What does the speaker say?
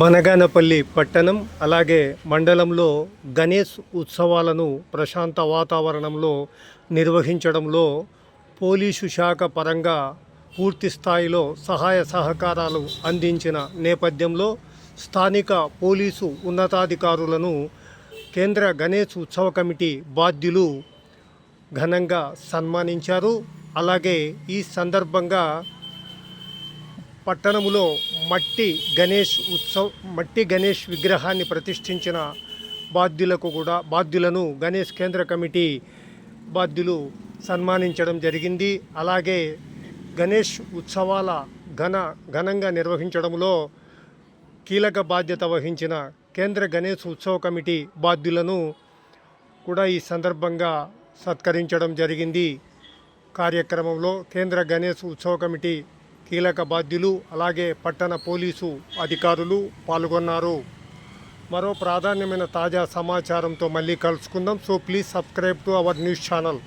మనగానపల్లి పట్టణం అలాగే మండలంలో గణేష్ ఉత్సవాలను ప్రశాంత వాతావరణంలో నిర్వహించడంలో పోలీసు శాఖ పరంగా పూర్తి స్థాయిలో సహాయ సహకారాలు అందించిన నేపథ్యంలో స్థానిక పోలీసు ఉన్నతాధికారులను కేంద్ర గణేష్ ఉత్సవ కమిటీ బాధ్యులు ఘనంగా సన్మానించారు. అలాగే ఈ సందర్భంగా పట్టణములో మట్టి గణేష్ ఉత్సవ్ మట్టి గణేష్ విగ్రహాన్ని ప్రతిష్ఠించిన బాధ్యులకు కూడా బాధ్యులను గణేష్ కేంద్ర కమిటీ బాధ్యులు సన్మానించడం జరిగింది. అలాగే గణేష్ ఉత్సవాల ఘన ఘనంగా నిర్వహించడంలో కీలక బాధ్యత వహించిన కేంద్ర గణేష్ ఉత్సవ కమిటీ బాధ్యులను కూడా ఈ సందర్భంగా సత్కరించడం జరిగింది. కార్యక్రమంలో కేంద్ర గణేష్ ఉత్సవ కమిటీ కీలక బాధ్యులు అలాగే పట్టణ పోలీసు అధికారులు పాల్గొన్నారు. మరో ప్రాధాన్యమైన తాజా సమాచారంతో మళ్ళీ కలుసుకుందాం. So please subscribe to our news channel